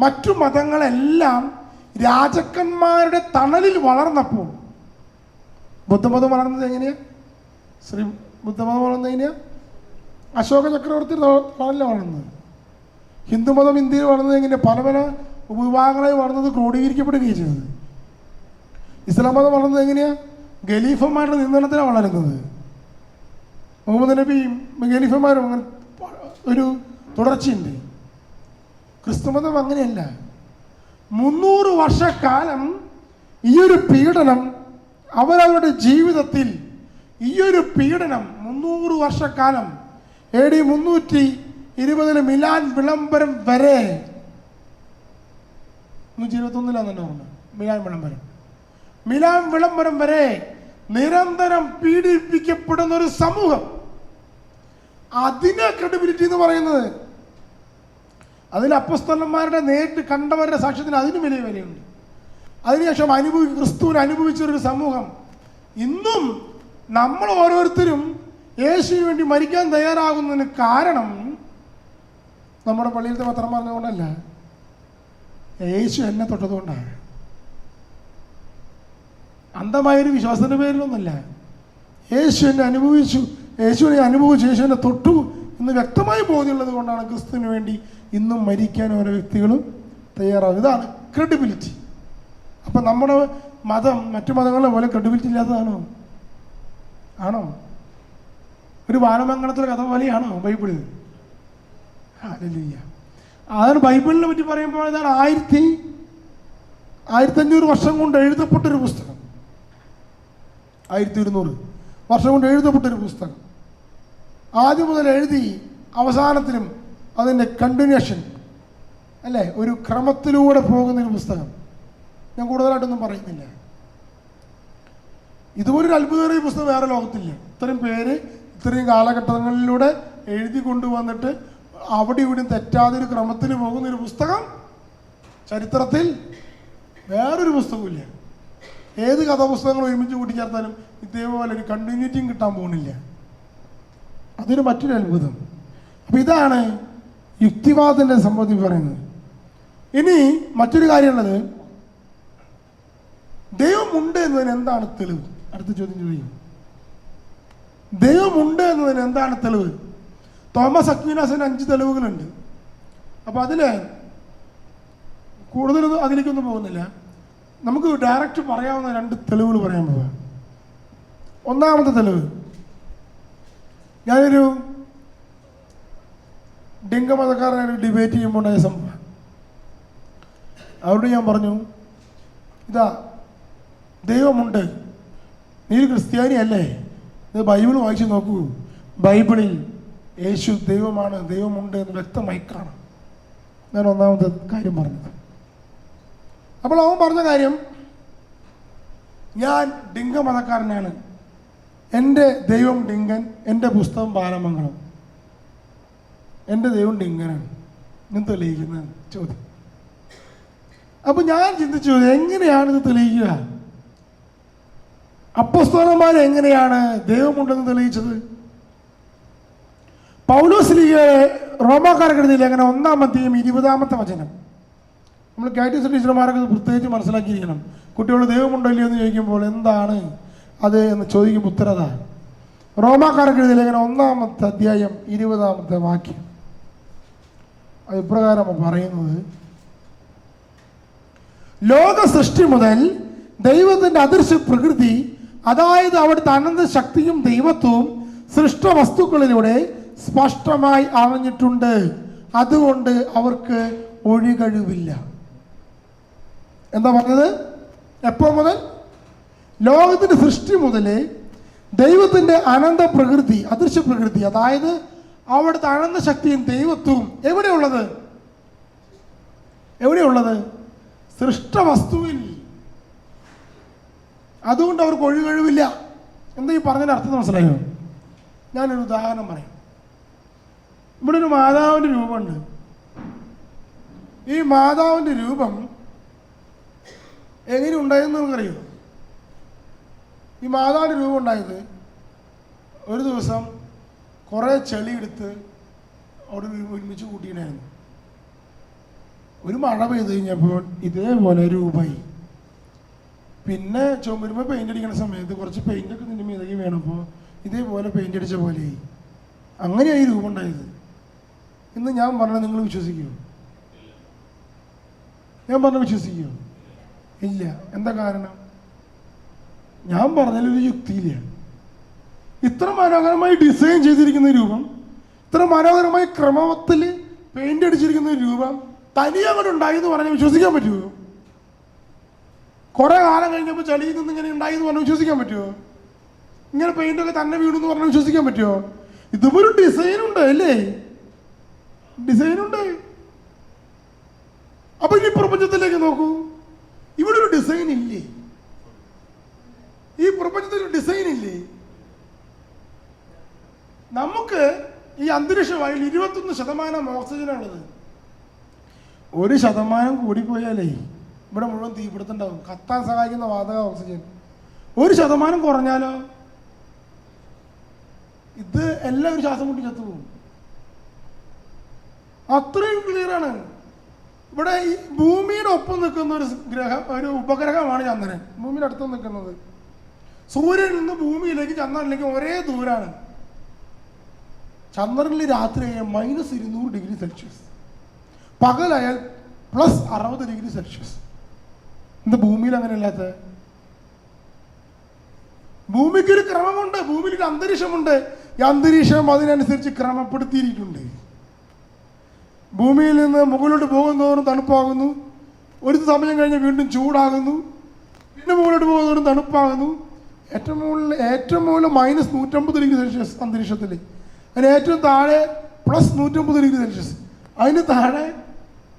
മറ്റു മതങ്ങളെല്ലാം രാജക്കന്മാരുടെ തണലിൽ വളർന്നപ്പോൾ. ബുദ്ധമതം വളർന്നത് എങ്ങനെയാ? ശ്രീ ബുദ്ധമതം വളർന്നത് എങ്ങനെയാ? അശോക ചക്രവർത്തി തണലിൽ വളർന്നത്. ഹിന്ദുമതം ഇന്ത്യയിൽ വളർന്നത് എങ്ങനെയാണ് പല പല ഉപവിഭാഗങ്ങളായി വളർന്നത് ക്രോഡീകരിക്കപ്പെടുകയും ചെയ്തത്. ഇസ്ലാം മതം വളർന്നത് എങ്ങനെയാ? ഖലീഫന്മാരുടെ നിയന്ത്രണത്തിലാണ് വളരുന്നത്. മുഹമ്മദ് നബിയും ഖലീഫന്മാരും അങ്ങനെ ഒരു തുടർച്ചയുണ്ട്. ക്രിസ്തുമതം അങ്ങനെയല്ല. മുന്നൂറ് വർഷക്കാലം ഈ ഒരു പീഡനം അവരവരുടെ ജീവിതത്തിൽ ഈ ഒരു പീഡനം മുന്നൂറ് വർഷക്കാലം എ ഡി മുന്നൂറ്റി ഇരുപതിന് മിലാൻ വിളംബരം വരെ മുന്നൂറ്റി ഇരുപത്തൊന്നിലാണ് തന്നെ ഓർമ്മ മിലാൻ വിളംബരം. മിലാൻ വിളംബരം വരെ നിരന്തരം പീഡിപ്പിക്കപ്പെടുന്ന ഒരു സമൂഹം. അതിനെ ക്രെഡിബിലിറ്റി എന്ന് പറയുന്നത്. അതിൽ അപ്പസ്തലന്മാരുടെ നേരിട്ട് കണ്ടവരുടെ സാക്ഷ്യത്തിന് അതിനും വലിയ വിലയുണ്ട്. അതിനുശേഷം അനുഭവി ക്രിസ്തുവിന് അനുഭവിച്ചൊരു സമൂഹം. ഇന്നും നമ്മൾ ഓരോരുത്തരും യേശുവിന് വേണ്ടി മരിക്കാൻ തയ്യാറാകുന്നതിന് കാരണം നമ്മുടെ പള്ളിയിലത്തെ പത്രം പറഞ്ഞതുകൊണ്ടല്ല. യേശു എന്നെ തൊട്ടതുകൊണ്ടാണ്. അന്ധമായൊരു വിശ്വാസത്തിന്റെ പേരിലൊന്നുമല്ല. യേശു എന്നെ അനുഭവിച്ചു. യേശുവിനെ അനുഭവിച്ചു. യേശു എന്നെ തൊട്ടു എന്ന് വ്യക്തമായി ബോധ്യമുള്ളത് കൊണ്ടാണ് ക്രിസ്തുവിന് വേണ്ടി ഇന്നും മരിക്കാൻ ഓരോ വ്യക്തികളും തയ്യാറാകും ഇതാണ് ക്രെഡിബിലിറ്റി അപ്പം നമ്മുടെ മതം മറ്റു മതങ്ങളെ പോലെ ക്രെഡിബിലിറ്റി ഇല്ലാത്തതാണോ? ആണോ? ഒരു ബാലമംഗളത്തിലെ കഥ പോലെയാണോ ബൈബിളിൽ ഹല്ലേലൂയ. അതാണ് ബൈബിളിനെ പറ്റി പറയുമ്പോൾ ഇതാണ് ആയിരത്തി ആയിരത്തഞ്ഞൂറ് വർഷം കൊണ്ട് എഴുതപ്പെട്ടൊരു പുസ്തകം. ആയിരത്തി ഇരുന്നൂറ് വർഷം കൊണ്ട് എഴുതപ്പെട്ടൊരു പുസ്തകം. ആദ്യം മുതൽ എഴുതി അവസാനത്തിലും അതിന്റെ കണ്ടിന്യൂഷൻ അല്ലേ? ഒരു ക്രമത്തിലൂടെ പോകുന്നൊരു പുസ്തകം. ഞാൻ കൂടുതലായിട്ടൊന്നും പറയുന്നില്ല. ഇതുപോലൊരു അത്ഭുതകരമായ പുസ്തകം വേറെ ലോകത്തില്ല. ഇത്രയും പേര് ഇത്രയും കാലഘട്ടങ്ങളിലൂടെ എഴുതി കൊണ്ടുവന്നിട്ട് അവിടെ ഇവിടെയും തെറ്റാതെ ഒരു ക്രമത്തിൽ പോകുന്ന ഒരു പുസ്തകം ചരിത്രത്തിൽ വേറൊരു പുസ്തകമില്ല ഏത് കഥാപുസ്തകങ്ങൾ ഒരുമിച്ച് കൂട്ടിച്ചേർത്താലും ഇതേപോലെ ഒരു കണ്ടിന്യൂറ്റിയും കിട്ടാൻ പോകുന്നില്ല. അതൊരു മറ്റൊരു അത്ഭുതം. അപ്പം ഇതാണ് യുക്തിവാദത്തിന്റെ സംഭവത്തിൽ പറയുന്നത്. ഇനി മറ്റൊരു കാര്യമുള്ളത് ദൈവമുണ്ട് എന്നതിന് എന്താണ് തെളിവ്? അടുത്ത ചോദ്യം ചോദിക്കും. ദൈവമുണ്ട് എന്നതിന് എന്താണ് തെളിവ്? തോമസ് അക്വിനാസിന് അഞ്ച് തെളിവുകളുണ്ട്. അപ്പോൾ അതിൽ കൂടുതലൊന്നും അതിലേക്കൊന്നും പോകുന്നില്ല. നമുക്ക് ഡയറക്റ്റ് പറയാവുന്ന രണ്ട് തെളിവുകൾ പറയാൻ പോവാം. ഒന്നാമത്തെ തെളിവ് ഞാനൊരു ഡിങ്കമതക്കാരനെ ഡിബേറ്റ് ചെയ്യുമ്പോൾ ഉണ്ടായ സംഭവം. അവരോട് ഞാൻ പറഞ്ഞു ഇതാ ദൈവമുണ്ട്. നീ ഒരു ക്രിസ്ത്യാനി അല്ലേ? ഇത് ബൈബിൾ വായിച്ച് നോക്കൂ. ബൈബിളിൽ യേശു ദൈവമാണ് ദൈവമുണ്ട് എന്ന് വ്യക്തമായി കാണാം. ഞാൻ ഒന്നാമത്തെ കാര്യം പറഞ്ഞത്. അപ്പോൾ അവൻ പറഞ്ഞ കാര്യം ഞാൻ ഡിങ്ക മതക്കാരനാണ് എന്റെ ദൈവം ഡിങ്കൻ എന്റെ പുസ്തകം ബാലമംഗളം. എന്റെ ദൈവം ഡിങ്കനാണ് ഞാൻ തെളിയിക്കുന്ന ചോദ്യം. അപ്പോൾ ഞാൻ ചിന്തിച്ചു എങ്ങനെയാണ് ഇത് തെളിയിക്കുക? അപ്പസ്തോലന്മാർ എങ്ങനെയാണ് ദൈവമുണ്ടെന്ന് തെളിയിച്ചത്? പൗലോസ് ലീഗ റോമാക്കാർക്കെഴുതിയ ലേഖനം ഒന്നാമത്തെയും ഇരുപതാമത്തെ വചനം. നമ്മൾ കാറ്റീസ് ടീച്ചർമാരൊക്കെ പ്രത്യേകിച്ച് മനസ്സിലാക്കിയിരിക്കണം. കുട്ടികൾ ദൈവമുണ്ടോ ഇല്ലയോ എന്ന് ചോദിക്കുമ്പോൾ എന്താണ് അത് എന്ന് ചോദിക്കുമ്പോൾ ഉത്തരത റോമാക്കാർക്കെഴുതിയ ലേഖനം ഒന്നാമത്തെ അധ്യായം ഇരുപതാമത്തെ വാക്യം. അത് ഇപ്രകാരമാണ് പറയുന്നത്. ലോക സൃഷ്ടി മുതൽ ദൈവത്തിന്റെ അദൃശ്യ പ്രകൃതി അതായത് അവിടുത്തെ അനന്ത ശക്തിയും ദൈവത്വവും സൃഷ്ട വസ്തുക്കളിലൂടെ സ്പഷ്ടമായി അറിഞ്ഞിട്ടുണ്ട്. അതുകൊണ്ട് അവർക്ക് ഒഴികഴിവില്ല. എന്താ പറഞ്ഞത്? എപ്പോ മുതൽ? ലോകത്തിന്റെ സൃഷ്ടി മുതൽ ദൈവത്തിന്റെ അനന്ത പ്രകൃതി അദൃശ്യ പ്രകൃതി അതായത് അവിടുത്തെ അനന്ത ശക്തിയും ദൈവത്വവും എവിടെയുള്ളത്? എവിടെയുള്ളത്? സൃഷ്ട വസ്തുവിൽ അതുകൊണ്ട് അവർക്ക് ഒഴികഴിവില്ല എന്താ ഈ പറഞ്ഞതിന്റെ അർത്ഥം മനസ്സിലായോ? ഞാനൊരു ഉദാഹരണം പറയാം. ഇവിടെ ഒരു മാതാവിന്റെ രൂപമുണ്ട്. ഈ മാതാവിന്റെ രൂപം എങ്ങനെ ഉണ്ടായതെന്ന് നിങ്ങൾക്കറിയോ? ഈ മാതാവിന്റെ രൂപം ഉണ്ടായത് ഒരു ദിവസം കുറേ ചെളി എടുത്ത് അവിടെ ഒരുമിച്ച് കൂട്ടിയിട്ടുണ്ടായിരുന്നു. ഒരു മഴ പെയ്ത് കഴിഞ്ഞപ്പോൾ ഇതേപോലെ രൂപമായി. പിന്നെ ചുമരുമ്പോൾ പെയിന്റ് അടിക്കുന്ന സമയത്ത് കുറച്ച് പെയിന്റൊക്കെ നിന്റെ മീതകി വീണപ്പോൾ ഇതേപോലെ പെയിന്റ് അടിച്ച പോലെയായി. അങ്ങനെയായി രൂപം ഉണ്ടായത് ഇന്ന് ഞാൻ പറഞ്ഞത് നിങ്ങൾ വിശ്വസിക്കുമോ ഞാൻ പറഞ്ഞ വിശ്വസിക്കുമോ ഇല്ല. എന്താ കാരണം? ഞാൻ പറഞ്ഞതിലൊരു യുക്തിയില്ല. ഇത്ര മനോഹരമായി ഡിസൈൻ ചെയ്തിരിക്കുന്ന രൂപം ഇത്ര മനോഹരമായി ക്രമത്തിൽ പെയിന്റ് അടിച്ചിരിക്കുന്ന രൂപം തനിയെ അങ്ങോട്ട് ഉണ്ടായി എന്ന് പറഞ്ഞാൽ വിശ്വസിക്കാൻ പറ്റുമോ കുറെ കാലം കഴിഞ്ഞപ്പോൾ ചളിയിൽ നിന്ന് ഇങ്ങനെ ഉണ്ടായി എന്ന് പറഞ്ഞാൽ വിശ്വസിക്കാൻ പറ്റുമോ ഇങ്ങനെ പെയിന്റ് ഒക്കെ തന്നെ വീണു എന്ന് പറഞ്ഞാൽ വിശ്വസിക്കാൻ പറ്റുമോ ഇതൊരു ഡിസൈൻ ഉണ്ട് അല്ലേ? ഡിസൈൻ ഉണ്ട്. അപ്പൊ ഈ പ്രപഞ്ചത്തിലേക്ക് നോക്കൂ. ഇവിടെ ഒരു ഡിസൈൻ ഇല്ലേ? ഈ പ്രപഞ്ചത്തിൽ ഒരു ഡിസൈൻ ഇല്ലേ? നമുക്ക് ഈ അന്തരീക്ഷവായുവിൽ ഇരുപത്തൊന്ന് ശതമാനം ഓക്സിജനാണുള്ളത്. ഒരു ശതമാനം കൂടിപ്പോയാലേ ഇവിടെ മുഴുവൻ തീപിടുത്തുണ്ടാവും കത്താൻ സഹായിക്കുന്ന വാതക ഓക്സിജൻ. ഒരു ശതമാനം കുറഞ്ഞാലോ? ഇത് എല്ലാം ഒരു ശ്വാസം മുട്ടി ചത്തുപോകും. അത്രയും ക്ലിയറാണ് ഇവിടെ ഈ ഭൂമിയുടെ ഒപ്പം നിൽക്കുന്ന ഒരു ഗ്രഹം ഒരു ഉപഗ്രഹമാണ് ചന്ദ്രൻ. ഭൂമിയുടെ അടുത്ത് നിൽക്കുന്നത്. സൂര്യനിൽ നിന്ന് ഭൂമിയിലേക്ക് ചന്ദ്രനിലേക്ക് ഒരേ ദൂരാണ്. ചന്ദ്രനിൽ രാത്രി മൈനസ് ഇരുന്നൂറ് ഡിഗ്രി സെൽഷ്യസ് പകലായാൽ പ്ലസ് അറുപത് ഡിഗ്രി സെൽഷ്യസ് എന്ത് ഭൂമിയിൽ അങ്ങനെ അല്ലാത്ത ഭൂമിക്കൊരു ക്രമമുണ്ട് ഭൂമിയിൽ ഒരു അന്തരീക്ഷമുണ്ട്. ഈ അന്തരീക്ഷം അതിനനുസരിച്ച് ക്രമപ്പെടുത്തിയിരിട്ടുണ്ട് ഭൂമിയിൽ നിന്ന് മുകളിലോട്ട് പോകുന്നതോറും തണുപ്പാകുന്നു. ഒരു സമയം കഴിഞ്ഞ് വീണ്ടും ചൂടാകുന്നു. പിന്നെ മുകളിലോട്ട് പോകുന്നതോറും തണുപ്പാകുന്നു. ഏറ്റവും മുകളിൽ ഏറ്റവും മുകളിൽ മൈനസ് നൂറ്റമ്പത് ഡിഗ്രി സെൽഷ്യസ് അന്തരീക്ഷത്തിൽ. അതിന് ഏറ്റവും താഴെ പ്ലസ് നൂറ്റമ്പത് ഡിഗ്രി സെൽഷ്യസ് അതിന് താഴെ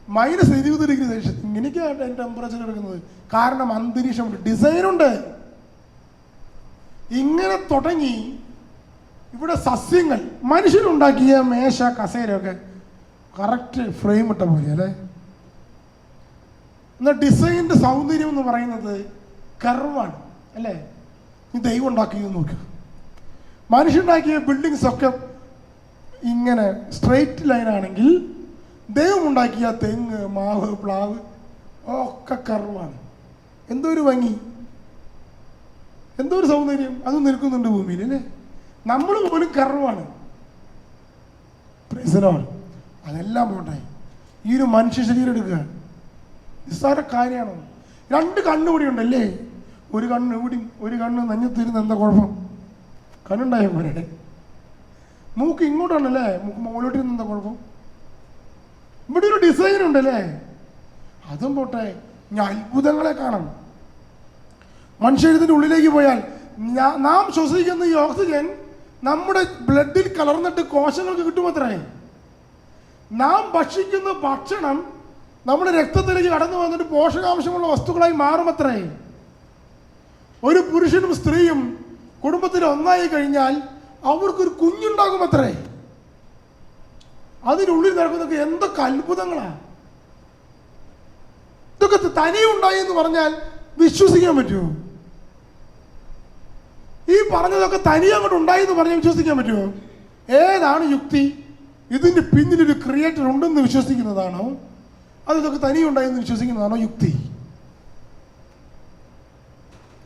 മൈനസ് ഇരുപത് ഡിഗ്രി സെൽഷ്യസ് ഇങ്ങനെയൊക്കെയാണ് അതിന്റെ ടെമ്പറേച്ചർ എടുക്കുന്നത്. കാരണം അന്തരീക്ഷമുണ്ട്. ഡിസൈനുണ്ട് ഇങ്ങനെ തുടങ്ങി ഇവിടെ സസ്യങ്ങൾ മനുഷ്യരുണ്ടാക്കിയ മേശ കസേരയൊക്കെ കറക്റ്റ് ഫ്രെയിം ഇട്ട പോലെ അല്ലേ എന്നാൽ ഡിസൈന്റെ സൗന്ദര്യം എന്ന് പറയുന്നത് കർവാണ് അല്ലേ? ഈ ദൈവം ഉണ്ടാക്കിയത് നോക്കുക മനുഷ്യണ്ടാക്കിയ ബിൽഡിങ്സ് ഒക്കെ ഇങ്ങനെ സ്ട്രെയിറ്റ് ലൈൻ ആണെങ്കിൽ ദൈവം ഉണ്ടാക്കിയ തെങ്ങ് മാവ് പ്ലാവ് ഒക്കെ കർവാണ് എന്തോ ഒരു ഭംഗി? എന്തോ ഒരു സൗന്ദര്യം? അത് നിൽക്കുന്നുണ്ട് ഭൂമിയിൽ അല്ലേ? നമ്മൾ പോലും കർവാണ് പ്രസനമാണ് അതെല്ലാം പോട്ടെ. ഈ ഒരു മനുഷ്യ ശരീരം എടുക്കുക. നിസ്സാര കാര്യമാണോ? രണ്ട് കണ്ണുകൂടി ഉണ്ടല്ലേ? ഒരു കണ്ണ് ഇവിടെയും ഒരു കണ്ണ് നഞ്ഞത്തിരുന്ന് എന്താ കുഴപ്പം? കണ്ണുണ്ടായ പോലെ മൂക്ക് ഇങ്ങോട്ടാണല്ലേ? മൂക്ക് മുകളിലോട്ട് ഇരുന്ന് എന്താ കുഴപ്പം? ഇവിടെ ഒരു ഡിസൈൻ ഉണ്ടല്ലേ? അതും പോട്ടെ. ഞാൻ അത്ഭുതങ്ങളെ കാണാം. മനുഷ്യരുടെ ഉള്ളിലേക്ക് പോയാൽ നാം ശ്വസിക്കുന്ന ഈ ഓക്സിജൻ നമ്മുടെ ബ്ലഡിൽ കലർന്നിട്ട് കോശങ്ങൾക്ക് കിട്ടുമത്രേ? നാം ഭക്ഷിക്കുന്ന ഭക്ഷണം നമ്മുടെ രക്തത്തിലേക്ക് കടന്നു വന്നിട്ട് പോഷകാംശമുള്ള വസ്തുക്കളായി മാറുമത്രേ? ഒരു പുരുഷനും സ്ത്രീയും കുടുംബത്തിൽ ഒന്നായി കഴിഞ്ഞാൽ അവർക്കൊരു കുഞ്ഞുണ്ടാകുമത്രേ? അതിനുള്ളിൽ നടക്കുന്നൊക്കെ എന്തൊക്കെ അത്ഭുതങ്ങളാണ് ഇതൊക്കെ തനി ഉണ്ടായി എന്ന് പറഞ്ഞാൽ വിശ്വസിക്കാൻ പറ്റുമോ? ഈ പറഞ്ഞതൊക്കെ തനി അങ്ങോട്ട് ഉണ്ടായി എന്ന് പറഞ്ഞാൽ വിശ്വസിക്കാൻ പറ്റുമോ? ഏതാണ് യുക്തി? ഇതിന്റെ പിന്നിലൊരു ക്രിയേറ്റർ ഉണ്ടെന്ന് വിശ്വസിക്കുന്നതാണോ? അത് ഇതൊക്കെ തനിയുണ്ടായെന്ന് വിശ്വസിക്കുന്നതാണോ യുക്തി?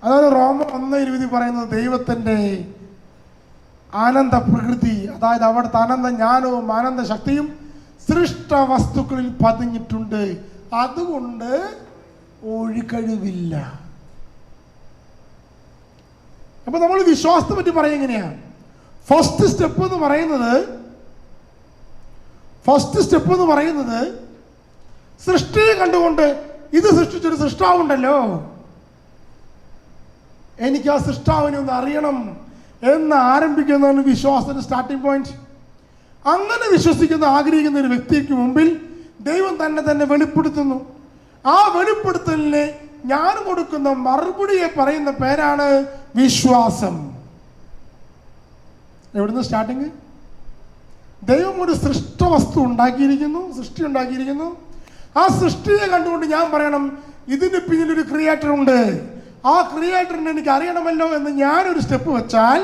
അതാണ് റോമ ഒന്ന് ഇരുപതി പറയുന്നത് ദൈവത്തിന്റെ ആനന്ദ പ്രകൃതി അതായത് അവിടുത്തെ ആനന്ദ ജ്ഞാനവും ആനന്ദ ശക്തിയും സൃഷ്ട വസ്തുക്കളിൽ പതിഞ്ഞിട്ടുണ്ട്. അതുകൊണ്ട് ഒഴികഴിവില്ല. അപ്പൊ നമ്മൾ വിശ്വാസത്തെ പറ്റി പറയുക എങ്ങനെയാണ്? ഫസ്റ്റ് സ്റ്റെപ്പ് എന്ന് പറയുന്നത് ഫസ്റ്റ് സ്റ്റെപ്പ് എന്ന് പറയുന്നത് സൃഷ്ടിയെ കണ്ടുകൊണ്ട് ഇത് സൃഷ്ടിച്ചൊരു സൃഷ്ടാവുണ്ടല്ലോ. എനിക്ക് ആ സൃഷ്ടാവിനെ ഒന്ന് അറിയണം എന്ന് ആരംഭിക്കുന്നതാണ് വിശ്വാസത്തിന്റെ സ്റ്റാർട്ടിംഗ് പോയിന്റ് അങ്ങനെ വിശ്വസിക്കുന്ന ആഗ്രഹിക്കുന്ന ഒരു വ്യക്തിക്ക് മുമ്പിൽ ദൈവം തന്നെ തന്നെ വെളിപ്പെടുത്തുന്നു. ആ വെളിപ്പെടുത്തലിന് ഞാൻ കൊടുക്കുന്ന മറുപടിയെ പറയുന്ന പേരാണ് വിശ്വാസം. എവിടുന്ന് സ്റ്റാർട്ടിങ് ദൈവം ഒരു സൃഷ്ട വസ്തു ഉണ്ടാക്കിയിരിക്കുന്നു സൃഷ്ടി ഉണ്ടാക്കിയിരിക്കുന്നു. ആ സൃഷ്ടിയെ കണ്ടുകൊണ്ട് ഞാൻ പറയണം ഇതിന് പിന്നിൽ ഒരു ക്രിയേറ്റർ ഉണ്ട്. ആ ക്രിയേറ്ററിനെ എനിക്ക് അറിയണമല്ലോ എന്ന് ഞാനൊരു സ്റ്റെപ്പ് വെച്ചാൽ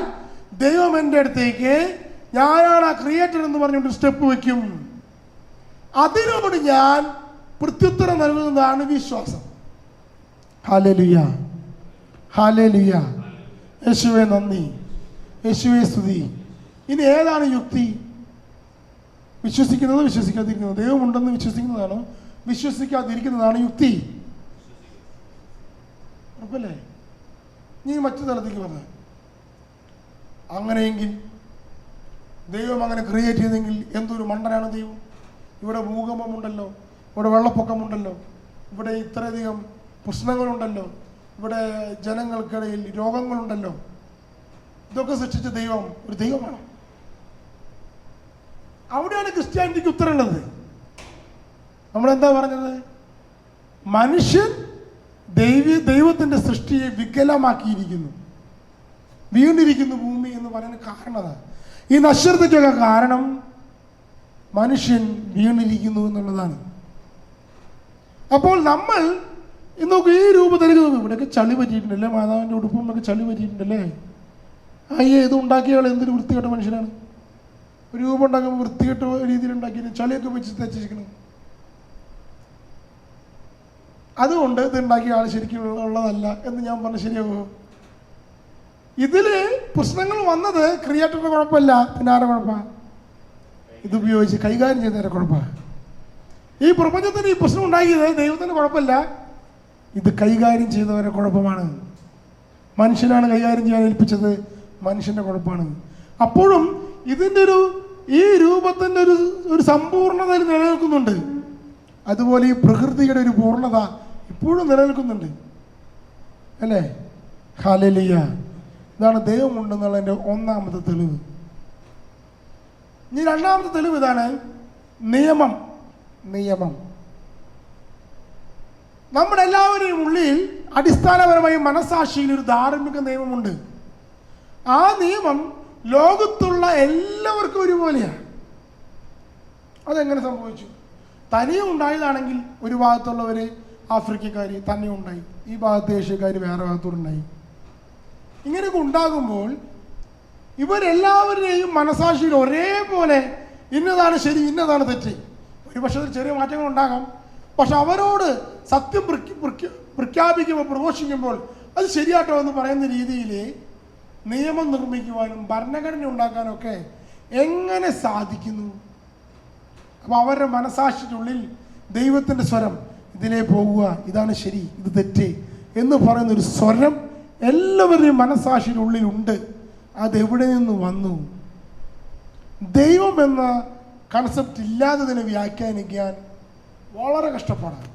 ദൈവം എന്റെ അടുത്തേക്ക് ഞാനാണ് ആ ക്രിയേറ്റർ എന്ന് പറഞ്ഞുകൊണ്ട് സ്റ്റെപ്പ് വയ്ക്കും അതിനോട് ഞാൻ പ്രത്യുത്തരം നൽകുന്നതാണ് വിശ്വാസം. ഹാലേലുയ ഹാലേലുയ യേശുവെ നന്ദി. യേശുവെ സ്തുതി. ഇനി ഏതാണ് യുക്തി? വിശ്വസിക്കുന്നത് വിശ്വസിക്കാതിരിക്കുന്നത്. ദൈവമുണ്ടെന്ന് വിശ്വസിക്കുന്നതാണ്? വിശ്വസിക്കാതിരിക്കുന്നതാണ് യുക്തി. ഉറപ്പല്ലേ? നീ മറ്റു തലത്തേക്ക് വന്ന്. അങ്ങനെയെങ്കിൽ ദൈവം അങ്ങനെ ക്രിയേറ്റ് ചെയ്തെങ്കിൽ എന്തൊരു മണ്ടനാണ് ദൈവം? ഇവിടെ ഭൂകമ്പമുണ്ടല്ലോ ഇവിടെ വെള്ളപ്പൊക്കമുണ്ടല്ലോ ഇവിടെ ഇത്രയധികം പ്രശ്നങ്ങളുണ്ടല്ലോ ഇവിടെ ജനങ്ങൾക്കിടയിൽ രോഗങ്ങളുണ്ടല്ലോ. ഇതൊക്കെ സൃഷ്ടിച്ച ദൈവം ഒരു ദൈവമാണ്. അവിടെയാണ് ക്രിസ്ത്യാനിറ്റിക്ക് ഉത്തരമുള്ളത്. നമ്മളെന്താ പറഞ്ഞത്? മനുഷ്യൻ ദൈവ ദൈവത്തിന്റെ സൃഷ്ടിയെ വികലമാക്കിയിരിക്കുന്നു. വീണ്ടിരിക്കുന്നു ഭൂമി എന്ന് പറയുന്ന കാരണം. ഈ നശ്വരതയ്ക്കൊക്കെ കാരണം മനുഷ്യൻ വീണിരിക്കുന്നു എന്നുള്ളതാണ്. അപ്പോൾ നമ്മൾ ഇന്നൊക്കെ ഈ രൂപത്തിലേക്ക് നോക്കും. ഇവിടെയൊക്കെ ചളി പറ്റിയിട്ടുണ്ടല്ലേ? മാതാവിന്റെ ഉടുപ്പുമൊക്കെ ചളി പറ്റിയിട്ടുണ്ടല്ലേ? അയ്യേ ഇത് ഉണ്ടാക്കിയാൽ എന്തൊരു വൃത്തികെട്ട മനുഷ്യനാണ്? രൂപം ഉണ്ടാക്കുമ്പോൾ വൃത്തികെട്ട രീതിയിൽ ഉണ്ടാക്കിയിട്ട് ചളിയൊക്കെ വെച്ച് തെച്ചിരിക്കണം. അതുകൊണ്ട് ഇത് ഉണ്ടാക്കിയ ആൾ ശരിക്കും ഉള്ളതല്ല എന്ന് ഞാൻ പറഞ്ഞ ശരിയാവുമോ ഇതിൽ പ്രശ്നങ്ങൾ വന്നത് ക്രിയേറ്ററിന്റെ കുഴപ്പമല്ല പിന്നെ ആരുടെ കുഴപ്പമാണ് ഇത് ഉപയോഗിച്ച് കൈകാര്യം ചെയ്യുന്നതിന്റെ കുഴപ്പമാണ് ഈ പ്രപഞ്ചത്തിന് ഈ പ്രശ്നം ഉണ്ടാക്കിയത് ദൈവത്തിന്റെ കുഴപ്പമല്ല. ഇത് കൈകാര്യം ചെയ്തവരെ കുഴപ്പമാണ്. മനുഷ്യനാണ് കൈകാര്യം ചെയ്യാൻ ഏൽപ്പിച്ചത് മനുഷ്യന്റെ കുഴപ്പമാണ്. അപ്പോഴും ഇതിന്റെ ഒരു ഈ രൂപത്തിന്റെ ഒരു ഒരു സമ്പൂർണത ഇതിൽ നിലനിൽക്കുന്നുണ്ട്. അതുപോലെ ഈ പ്രകൃതിയുടെ ഒരു പൂർണത ഇപ്പോഴും നിലനിൽക്കുന്നുണ്ട്. അല്ലേ? ഹലലിയ ഇതാണ് ദൈവമുണ്ടെന്നുള്ളതിന്റെ ഒന്നാമത്തെ തെളിവ്. ഇനി രണ്ടാമത്തെ തെളിവ് ഇതാണ് നിയമം. നിയമം. നമ്മുടെ എല്ലാവരുടെയും ഉള്ളിൽ അടിസ്ഥാനപരമായി മനസാക്ഷിയിൽ ഒരു ധാർമ്മിക നിയമമുണ്ട്. ആ നിയമം ലോകത്തുള്ള എല്ലാവർക്കും ഒരുപോലെയാണ് അതെങ്ങനെ സംഭവിച്ചു? തനിയെ ഉണ്ടായതാണെങ്കിൽ ഒരു ഭാഗത്തുള്ളവർ ആഫ്രിക്കക്കാർ തന്നെ ഉണ്ടായി. ഈ ഭാഗത്ത് ഏഷ്യക്കാർ വേറെ ഭാഗത്തോടുണ്ടായി ഇങ്ങനെയൊക്കെ ഉണ്ടാകുമ്പോൾ ഇവരെല്ലാവരുടെയും മനസാക്ഷിയിൽ ഒരേപോലെ ഇന്നതാണ് ശരി ഇന്നതാണ് തെറ്റ്. ഒരു പക്ഷേ ചെറിയ മാറ്റങ്ങൾ ഉണ്ടാകാം. പക്ഷെ അവരോട് സത്യം പ്രഖ്യ- പ്രഖ്യ- പ്രഖ്യാപിക്കുമ്പോൾ പ്രഘോഷിക്കുമ്പോൾ അത് ശരിയാട്ടോ എന്ന് പറയുന്ന രീതിയിൽ നിയമം നിർമ്മിക്കുവാനും ഭരണഘടന ഉണ്ടാക്കാനൊക്കെ എങ്ങനെ സാധിക്കുന്നു? അപ്പോൾ അവരുടെ മനസാക്ഷിക്കുള്ളിൽ ദൈവത്തിന്റെ സ്വരം ഇതിലേ പോകുക ഇതാണ് ശരി ഇത് തെറ്റ് എന്ന് പറയുന്ന ഒരു സ്വരം എല്ലാവരുടെയും മനസാക്ഷിയുടെ ഉള്ളിലുണ്ട് അതെവിടെ നിന്ന് വന്നു? ദൈവം എന്ന കൺസെപ്റ്റ് ഇല്ലാതെ തന്നെ വ്യാഖ്യാനിക്കാൻ വളരെ കഷ്ടപ്പാടാണ്.